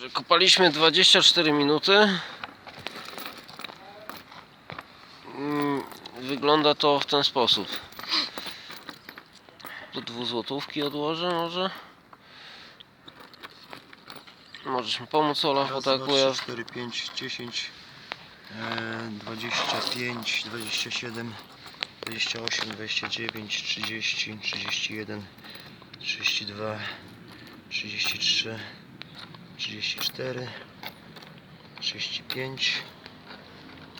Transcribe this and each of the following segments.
Dobrze, kopaliśmy 24 minuty. Mm, Wygląda to w ten sposób. Do dwuzłotówki odłożę może. Możesz mi pomóc Olaf, bo tak dwa, bo ja... trzy, cztery, pięć, dziesięć, e, dwadzieścia pięć, dwadzieścia siedem, dwadzieścia osiem, dwadzieścia dziewięć, trzydzieści, trzydzieści jeden, trzydzieści dwa, trzydzieści trzy, trzydzieści cztery, trzydzieści pięć.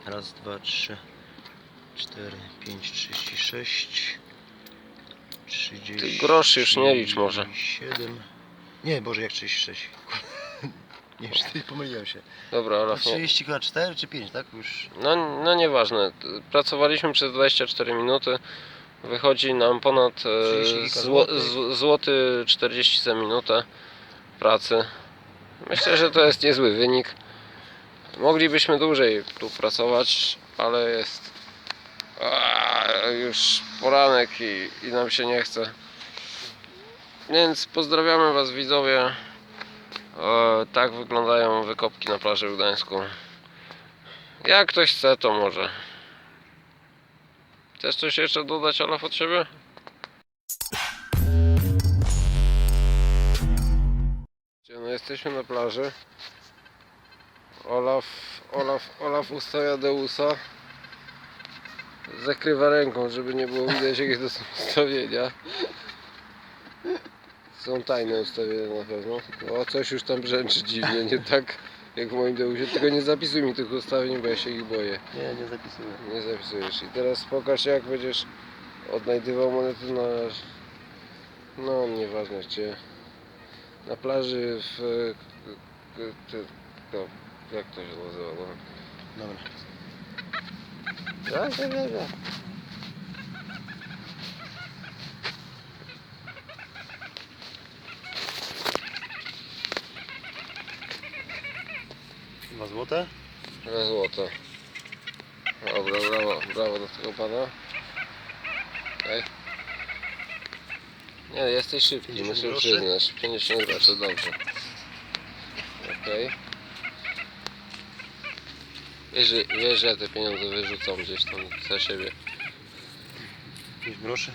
Raz, dwa, trzy, cztery, pięć, trzydzieści sześć. Trzydzieści. groszy już nie licz może. Siedem. Nie, Boże, jak 36. Nie, 4, pomyliłem się. Dobra, A Olaf, nie. 30 chyba 4 czy 5, tak? Już. No, no nieważne. Pracowaliśmy przez 24 minuty. Wychodzi nam ponad 30 e, kilka zło, złotych. z, złoty 40 za minutę pracy. Myślę, że to jest niezły wynik. Moglibyśmy dłużej tu pracować, ale jest już poranek i, i nam się nie chce. Więc pozdrawiamy Was widzowie. Tak wyglądają wykopki na plaży w Gdańsku. Jak ktoś chce, to może. Chcesz coś jeszcze dodać, Olaf, od siebie? No jesteśmy na plaży. Olaf, Olaf, Olaf ustawia Deusa. Zakrywa ręką, żeby nie było widać jakie to są ustawienia. Są tajne ustawienia na pewno. O, coś już tam brzęczy dziwnie, nie tak jak w moim Deusie. Tylko nie zapisuj mi tych ustawień, bo ja się ich boję. Nie, nie zapisuję. Nie zapisujesz. I teraz pokaż jak będziesz odnajdywał monety na... No nieważne gdzie. Na plaży w... No, jak to się nazywa? No. Dobra. Tak, tak, tak, tak. Dwa złote? Na złoto. Dobra, brawo, brawo do tego pana. Okej. Nie, jesteś szybki, 50 muszę groszy? przyznać. 50 groszy, dobrze. Okej. Wiesz, że- wiesz, że ja te pieniądze wyrzucam gdzieś tam za siebie. 5 groszy?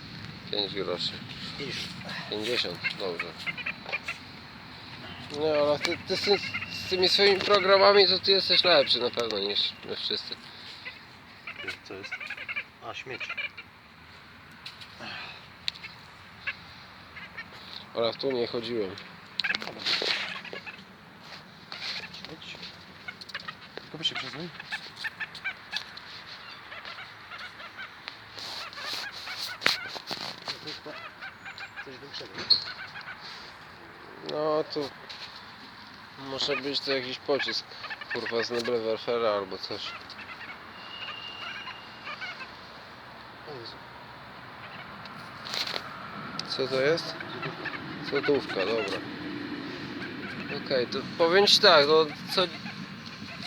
5 groszy. 50. 50, dobrze. No ale ty, ty z, z tymi swoimi programami to ty jesteś lepszy na pewno niż my wszyscy. Co jest? A, śmieć. Ale tu nie chodziłem. Tylko się przesuń. Coś większego. No tu może być to jakiś pocisk. Kurwa z Neblewerfera albo coś. O Jezu. Co to jest? Złotówka, dobra. Okej, to powiem ci tak, no co,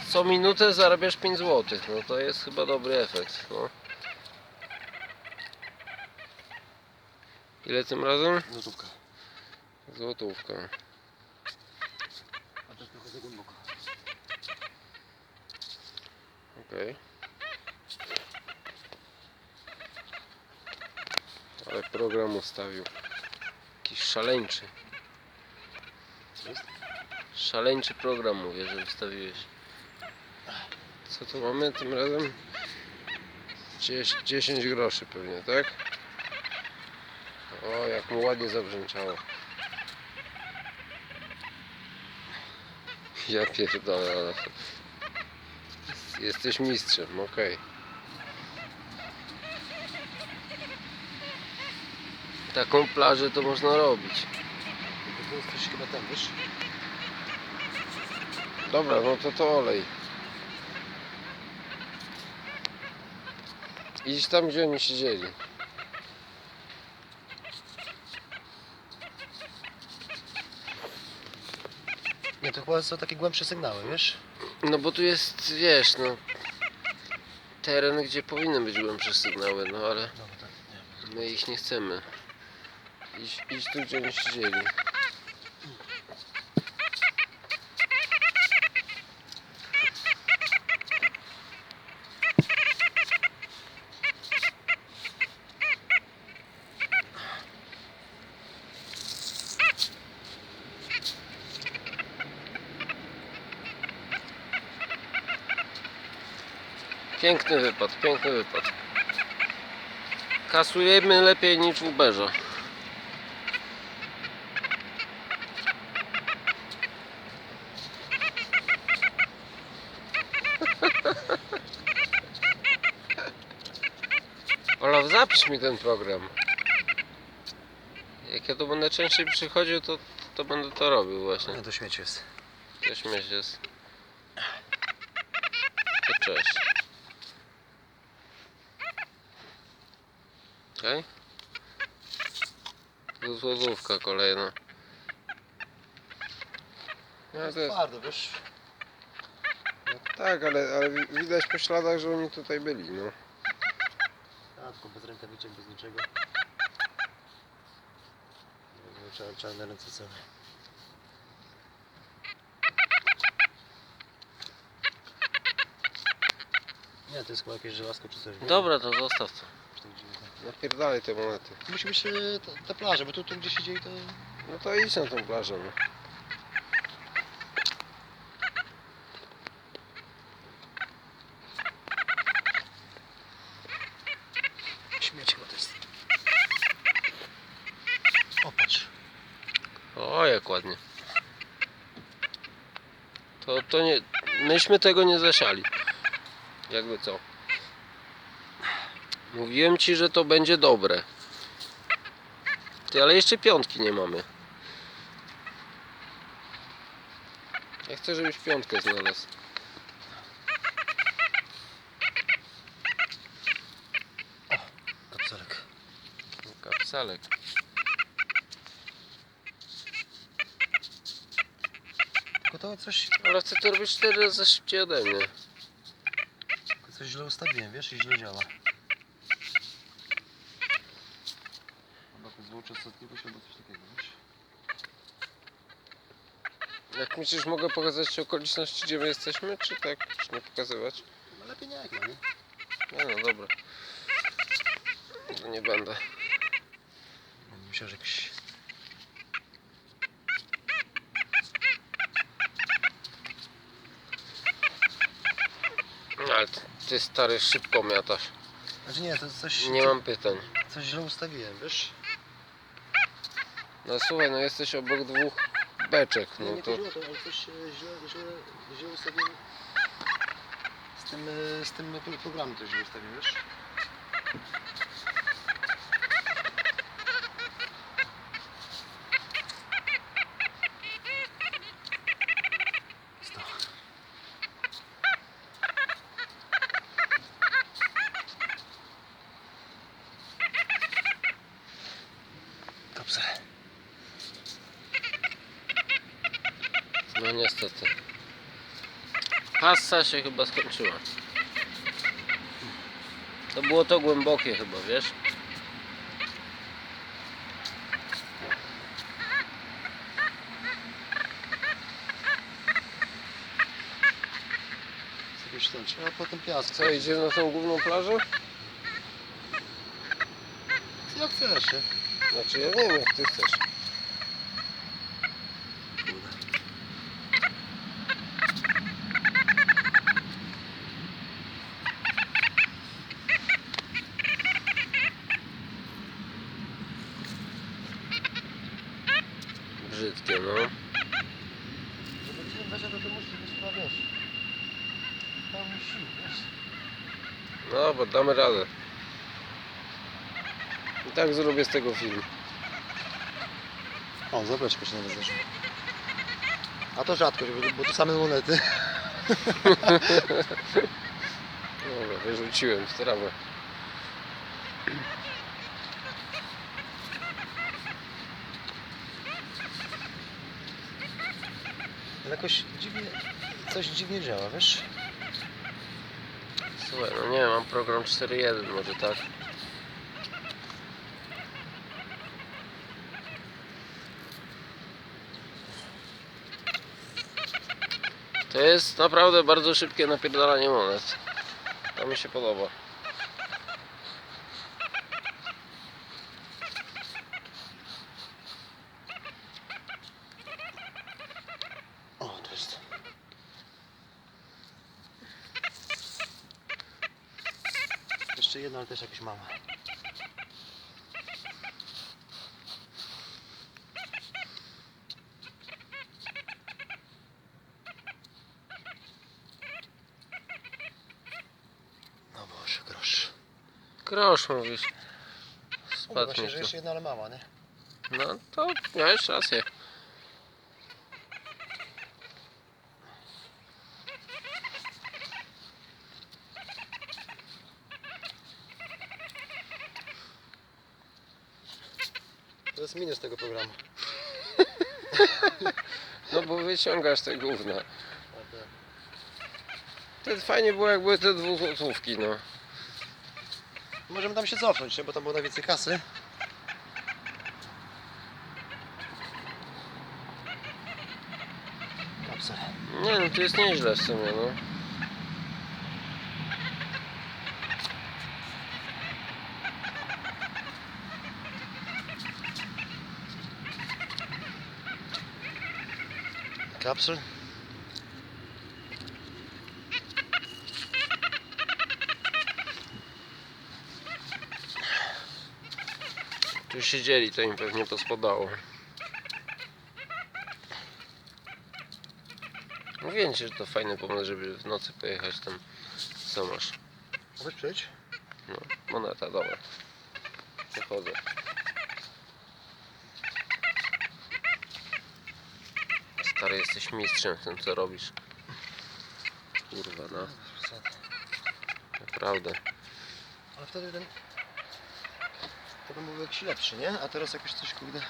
co minutę zarabiasz 5 zł. No to jest chyba dobry efekt. No. Ile tym razem? Złotówka. Złotówka. A to trochę za głęboko. Okej. Ale program ustawił. Jakiś szaleńczy. Szaleńczy program mówię, że wystawiłeś. Co tu mamy tym razem? 10, 10 groszy pewnie, tak? O, jak mu ładnie zabrzęczało. Ja pierdolę, Jesteś mistrzem, okej. Taką plażę to można robić. To jest coś chyba tam, wiesz? Dobra, no to to olej. Idź tam, gdzie oni siedzieli. Nie, to chyba są takie głębsze sygnały, wiesz? No bo tu jest, wiesz, no... Teren, gdzie powinny być głębsze sygnały, no ale No tak, nie. my ich nie chcemy. Iść, iść tu. Piękny wypad, piękny wypad. Kasujemy lepiej niż w Uberze. Zapisz mi ten program. Jak ja tu będę częściej przychodził, to, to będę to robił właśnie. Nie, to śmieć jest. To śmieć jest. To cześć. Okej? Tu złotówka kolejna. No, to jest... Twardo, wiesz? no tak, ale, ale wi- widać po śladach, że oni tutaj byli, no. Tylko bez rękawiczek, bez niczego. Czarne, czarne ręce całe. Nie, to jest chyba jakieś żelazko czy coś. nie? Dobra, to zostaw to. Czy. Napierdalaj te monety. Musi być e, ta, ta plaża, bo tu, tu gdzie się dzieje to... No to idź na tą plażę, no. Śmieć chyba to jest. Opatrz. O, jak ładnie. To, nie. Myśmy tego nie zasiali. Jakby co. Mówiłem ci, że to będzie dobre. Ty, ale jeszcze piątki nie mamy. Ja chcę, żebyś piątkę znalazł. Kapselek. Kapsalek. Tylko to coś, Ale chcę to robić 4 razy szybciej ode mnie. tylko coś źle ustawiłem, wiesz, i źle działa. Chyba to złą częstotliwość albo coś takiego, wiesz? Jak myślisz, mogę pokazać ci okoliczności, gdzie my jesteśmy, czy tak? Czy nie pokazywać? No lepiej nie jak ma, nie? No, no dobra. To nie będę. Myślę, że jakiś... No, ale ty, stary szybko miatasz. Znaczy nie, to coś... Nie mam pytań. Coś źle ustawiłem, wiesz? No słuchaj, no jesteś obok dwóch beczek, Nie, no nie to... to, ale coś e, źle, źle, źle ustawiłem. Z tym, e, z tym pro- programem też źle ustawiłem, wiesz? Sto. Dobrze. No niestety. Passa się chyba skończyła. To było to głębokie chyba, wiesz? Sztąć, a potem piasek. Co, idziemy na tą główną plażę? Jak chcesz, nie? Znaczy ja wiem jak ty chcesz. Brzydkie no. Żeby cię weź, to ty musisz być chyba, wiesz, pełny sił, wiesz? No, bo damy radę. I tak zrobię z tego film. O, zobaczmy się nawet zeszło. A to rzadko, bo, bo to same monety. Dobra, wyrzuciłem w trawę. Ale jakoś dziwnie, coś dziwnie działa, wiesz? Słuchaj, no nie mam program 4.1 może tak. To jest naprawdę bardzo szybkie napierdalanie monet. To mi się podoba. O, to jest. jeszcze jedno, ale też jakieś małe. No Boże, grosz. Grosz mówisz. Spadł właśnie, mi że tu. jeszcze jedna, ale mała, nie? No to miałeś rację. To jest minus tego programu. No bo wyciągasz te gówna. To fajnie było jak były te dwuzłotówki, no. Możemy tam się cofnąć, nie? bo tam było najwięcej kasy. Kapsel. Nie no, to jest nieźle w sumie, no. Kapsel. Tu siedzieli, to im pewnie pospadało. Mówiłem ci, że to fajny pomysł, żeby w nocy pojechać tam. Co masz? Przejdź. No, moneta, dobra. Przechodzę. Stary, jesteś mistrzem w tym, co robisz. Kurwa, no. Naprawdę. Ale wtedy ten... Potem był jakiś lepszy, nie? A teraz jakoś coś, kurde...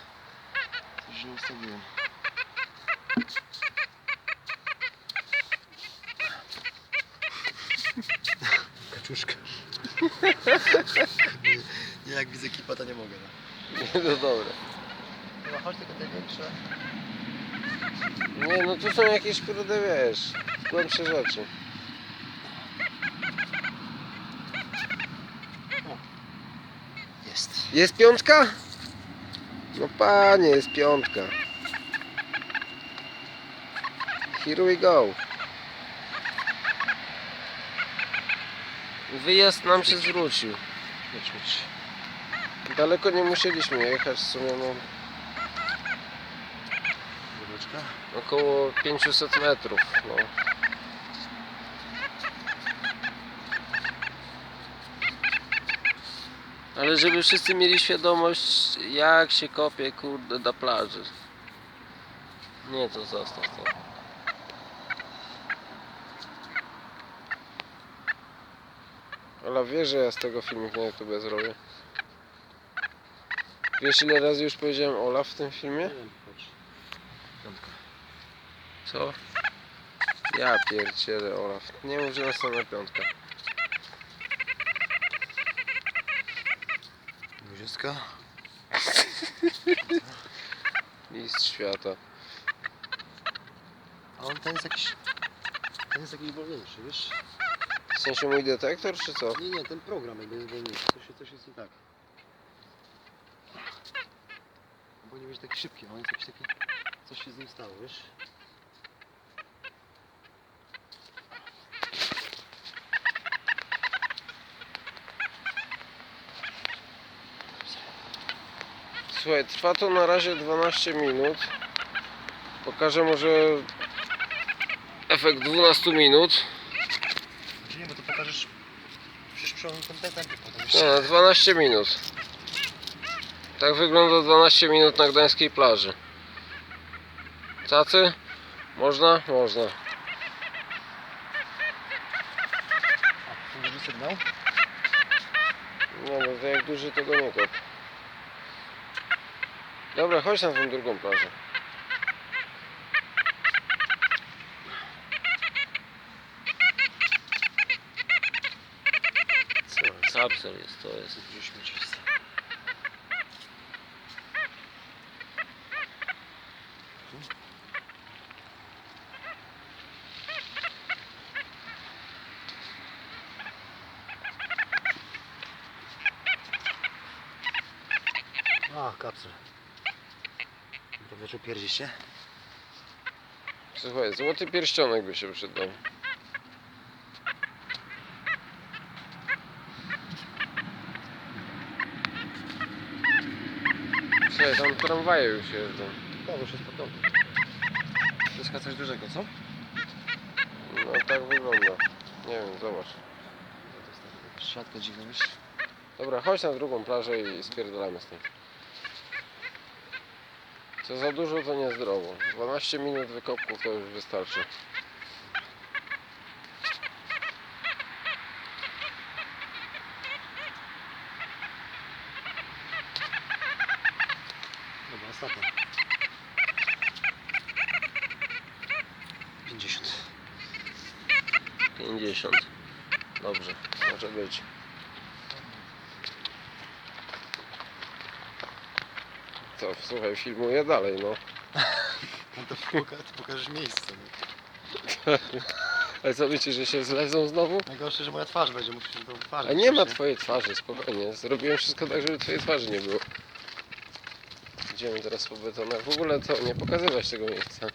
Coś źle ustawiłem. Kaczuszka. nie, jak widzę kipa, to nie mogę. No. Nie, no dobra. Chyba chodź tylko te większe. Nie, no tu są jakieś, kurde, wiesz, głębsze rzeczy. Jest. Jest piątka? No panie, jest piątka. Here we go. Wyjazd nam się zwrócił. Daleko nie musieliśmy jechać w sumie, no około 500 metrów. No. Ale żeby wszyscy mieli świadomość, jak się kopie, kurde, do plaży. Nie, to zostaw to. Ola, wiesz, że ja z tego filmik na YouTube zrobię? Wiesz, ile razy już powiedziałem Ola w tym filmie? Nie wiem, chodź. Piątka. Co? Ja pierdzielę Olaf. Nie mów, że następna piątka. Dwudziestka. Mistrz świata. A on ten jest jakiś... Ten jest jakiś wolniejszy, wiesz? W sensie mój detektor, czy co? Nie, nie, ten program jakby jest wolniejszy. Coś, coś jest nie tak. Bo nie być taki szybki, on jest jakiś taki... Coś się z nim stało, wiesz? Słuchaj, trwa to na razie 12 minut. Pokażę może efekt 12 minut. Nie, bo to pokażesz... Przecież przełom tempie potem na 12 minut. Tak wygląda 12 minut na gdańskiej plaży. Tacy? Można? Można. A, ten duży sygnał? Nie no, to jak duży tego nie kop. Dobra, chodź na tą drugą plażę. Co jest? Kapsel jest, to jest. Dużo śmieci jest. Wyczuł się? Słuchaj, złoty pierścionek by się przydał. Słuchaj, tam tramwaje już jeżdżą. No, już jest pod domem. Wszystko coś dużego, co? No tak wygląda. Nie wiem, zobacz. Światło dziwne. Dobra, chodź na drugą plażę i spierdolamy stąd. Co za dużo to niezdrowo. 12 minut wykopków to już wystarczy. Dobra, ostatnia. 50. 50. Dobrze, może być. Co, słuchaj, filmuję dalej, no. No to, poka to pokażesz miejsce. Nie? Ale co myślisz, że się zlezą znowu? Najgorsze, że moja twarz będzie, musisz tą twarz. A nie ma twojej twarzy, spokojnie. Zrobiłem wszystko tak, żeby twojej twarzy nie było. Idziemy teraz po betonach. W ogóle to nie pokazywać tego miejsca.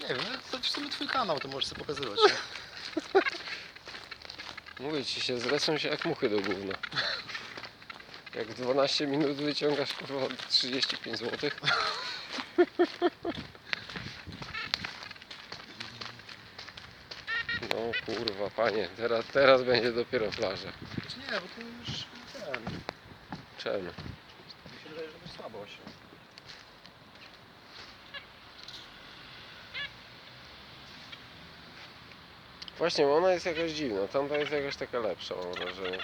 Nie wiem, no to w sumie twój kanał, to możesz sobie pokazywać. Nie? Mówię ci się, zlecą się jak muchy do gówna. Jak w 12 minut wyciągasz kurwa 35 zł. No kurwa, panie, teraz, teraz będzie dopiero plaża. Czy nie, bo to już ten. Czemu? Mi się wydaje, że to słabo się. Właśnie, ona jest jakaś dziwna, tamta jest jakaś taka lepsza, mam wrażenie.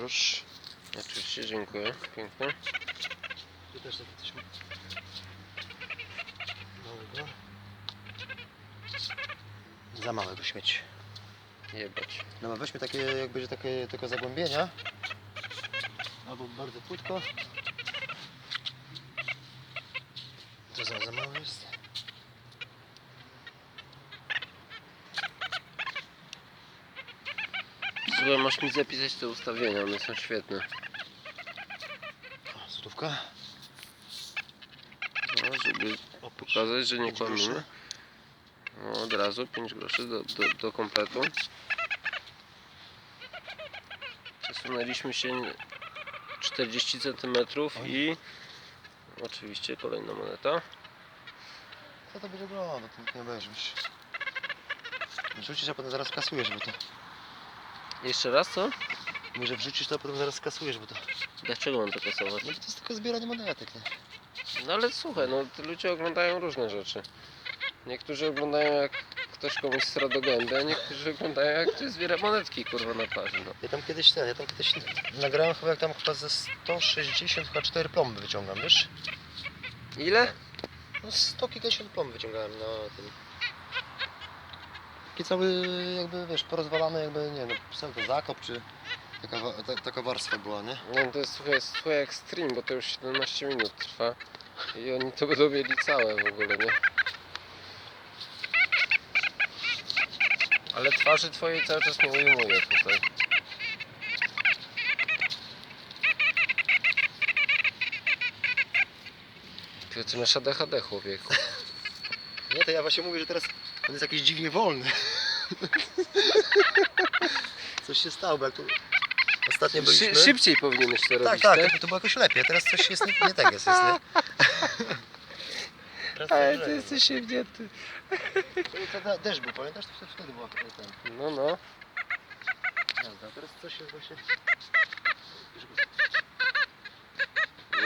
Już. Oczywiście, dziękuję, pięknie. Tu też takie coś małego. Za małego śmieć. Jebać. No weźmy takie, jak będzie takie tylko zagłębienia. Albo bardzo płytko. To za, za mało jest. Słuchaj, masz mi zapisać te ustawienia, one są świetne. O, złotówka. No, żeby pokazać, że nie kłamimy. No, od razu 5 groszy do, do, do kompletu. Przesunęliśmy się 40 cm i oczywiście kolejna moneta. Co to będzie oglądał, to nikt nie obejrzysz. Wrzucisz, a potem zaraz kasujesz, bo to... Jeszcze raz co? Mówię, że wrzucisz, to a potem zaraz kasujesz, bo to... Dlaczego mam to kasować? No to jest tylko zbieranie monetek, nie? No ale słuchaj, no ludzie oglądają różne rzeczy. Niektórzy oglądają jak ktoś komuś sra do gęby, a niektórzy oglądają jak ktoś zbiera monetki kurwa na plaży. No. Ja tam kiedyś ten, ja tam kiedyś nagrałem chyba jak tam chyba ze 160 chyba 4 plomby wyciągam, wiesz? Ile? No 100 kilkadziesiąt plomb wyciągałem na tym. Taki cały jakby wiesz, porozwalany jakby, nie no, pisałem to zakop czy taka, wa- ta, taka warstwa była, nie? Nie, to jest słuchaj, słuchaj jak stream, bo to już 17 minut trwa i oni to będą mieli całe w ogóle, nie? Ale twarzy twojej cały czas nie ujmuję tutaj. Ty, ty masz ADHD człowieku. Nie, to ja właśnie mówię, że teraz on jest jakiś dziwnie wolny. Coś się stało, bo jak tu ostatnio byliśmy... Szy, szybciej powinieneś to Tak, robić, tak, tak? to, to było jakoś lepiej, a teraz coś jest nie, nie tak jest, jest nie? Teraz Ale to ty jesteś siewnięty. no. To de- Deszcz był, pamiętasz? To wtedy- była ten No, no. jazda, teraz coś jest właśnie...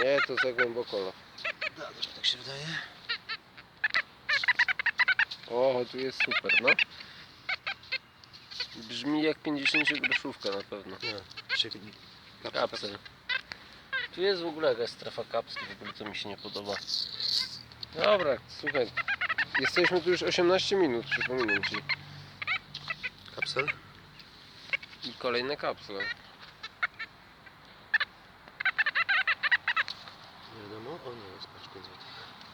Nie, to za głęboko. Da, też tak się wydaje. O, tu jest super, no. Brzmi jak 50 groszówka na pewno. Nie. Kapsel. Tu jest w ogóle jakaś strefa kapsli, w ogóle to mi się nie podoba. Dobra, słuchaj. Jesteśmy tu już 18 minut, przypominam ci. Kapsel? I kolejne kapsle. Nie wiadomo. O nie, jest patrz 5 zł.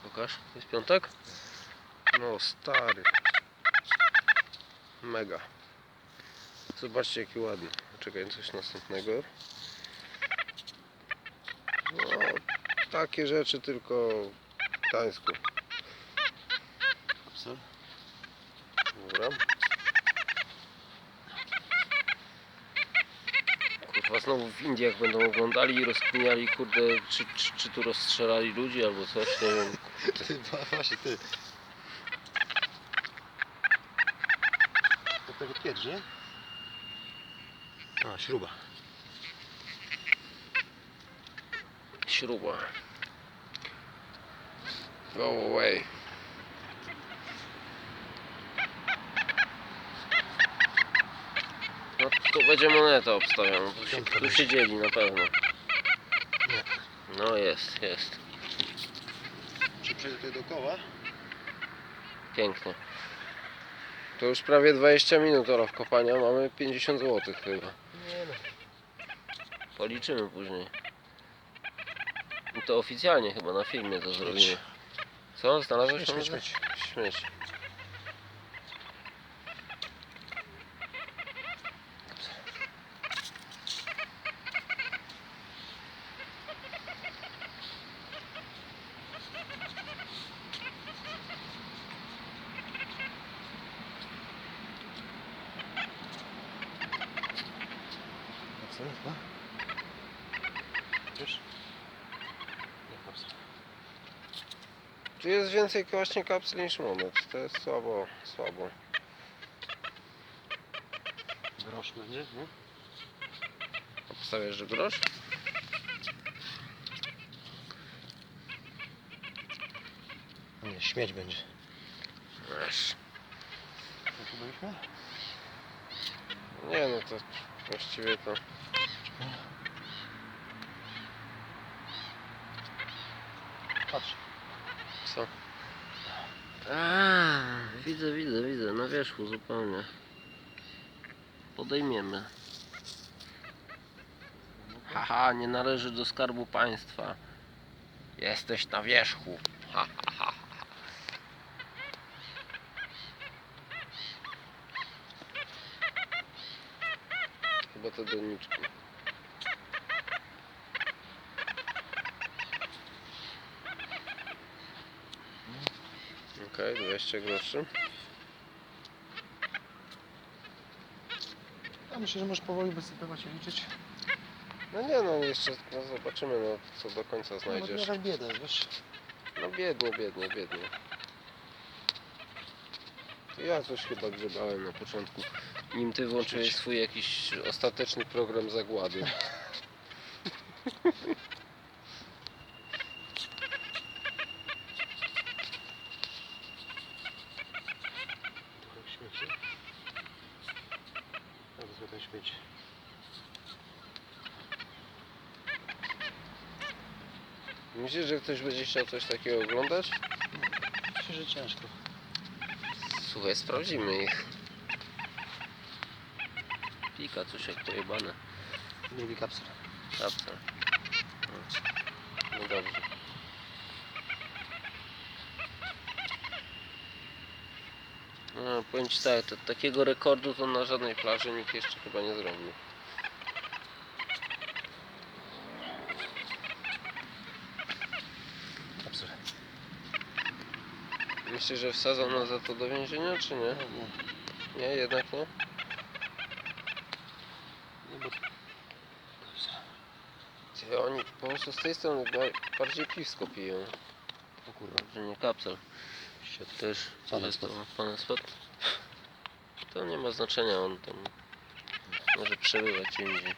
Pokaż, to jest piątek? No stary. Mega. Zobaczcie jaki ładny. Czekaj, coś następnego. No, takie rzeczy tylko w Gdańsku. Dobra. Kurwa, znowu w Indiach będą oglądali i rozkminiali, kurde, czy, czy, czy tu rozstrzelali ludzi albo coś, nie wiem. Ty, właśnie ty. Do tego piecz, nie? A, śruba. Śruba. Go away. No tu będzie moneta obstawiona, tu, się, tu będzie. siedzieli na pewno. No jest, jest. Czy przejdę tutaj dookoła? Pięknie. To już prawie 20 minut Olaf kopania, mamy 50 zł chyba. Nie no. Policzymy później. I to oficjalnie chyba na filmie to zrobimy. Co? Znalazłeś Śmieć, śmieć, monetę? śmieć. Śmieć co? Chyba? Wiesz? Nie, kapsel. Tu jest więcej właśnie kapsli niż monet. To jest słabo, słabo. Grosz będzie, nie? Obstawiasz, że grosz? Nie, śmieć będzie. Wiesz. Co tu byliśmy? Nie no to właściwie to... Patrz. Co? A, widzę, widzę, widzę. Na wierzchu zupełnie. Podejmiemy. Haha, nie należy do skarbu państwa. Jesteś na wierzchu. Ha, ha, ha. Chyba to doniczki. Okej, 200 groszy. Ja myślę, że możesz powoli wysypywać i liczyć. No nie no, jeszcze no zobaczymy no, co do końca No, znajdziesz. jakaś bieda, wiesz? No biednie, biednie, biednie. Ja coś chyba grzebałem na początku. Nim ty włączyłeś swój jakiś ostateczny program zagłady. Trochę śmieci. Ja wezmę ten śmieć. Myślisz, że ktoś będzie chciał coś takiego oglądać? Myślę, że ciężko. Słuchaj, sprawdzimy ich. Pika coś jak pojebane. Mieli kapsel. Kapca. No dobrze. No, powiem ci tak, to, takiego rekordu to na żadnej plaży nikt jeszcze chyba nie zrobił. Kapsel. Myślisz, że wsadzą nas za to do więzienia, czy nie? Nie, jednak nie? Nie, bo... Ty, oni po prostu z tej strony ba- bardziej piwsko piją, O kurwa. że nie kapsel. Shit. Też Pan jest to pan nie ma znaczenia, on tam może przebywać indziej.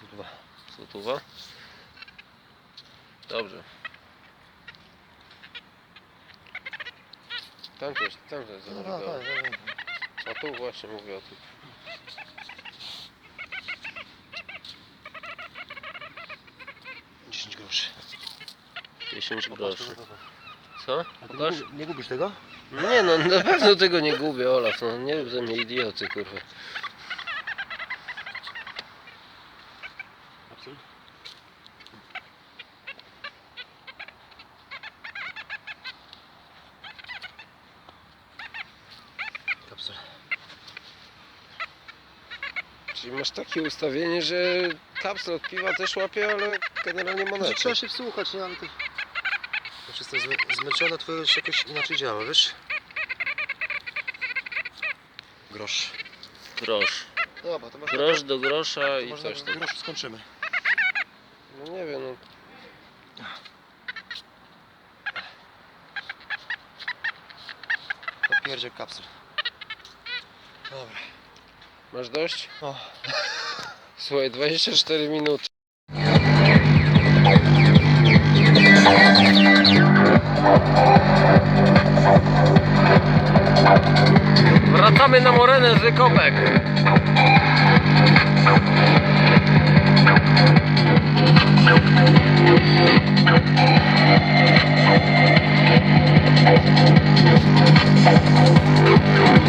Kurwa. Złotówa? Dobrze. Tam też, tam też No, tak, tak, tak. A tu właśnie mówię o tym. Dziesięć groszy. 10 Popatrz, groszy. Co? Pokaż? nie gubisz tego? Nie no, na pewno tego nie gubię, Olaf. No nie rób ze mnie idioty, kurwa. Kapsel? Kapsel. Czyli masz takie ustawienie, że kapsel od piwa też łapie, ale generalnie Może monety. trzeba się wsłuchać, nie? Ale to... To wszystko jest zmęczone twoje już jakoś inaczej działa, wiesz? Grosz. Grosz. Dobra, to masz Grosz do grosza to i może coś tam. groszu skończymy. No nie wiem, no. Popierdziel kapsel. Dobra. Masz dość? O. Słuchaj, 24 minuty. Wracamy na morenę z wykopek.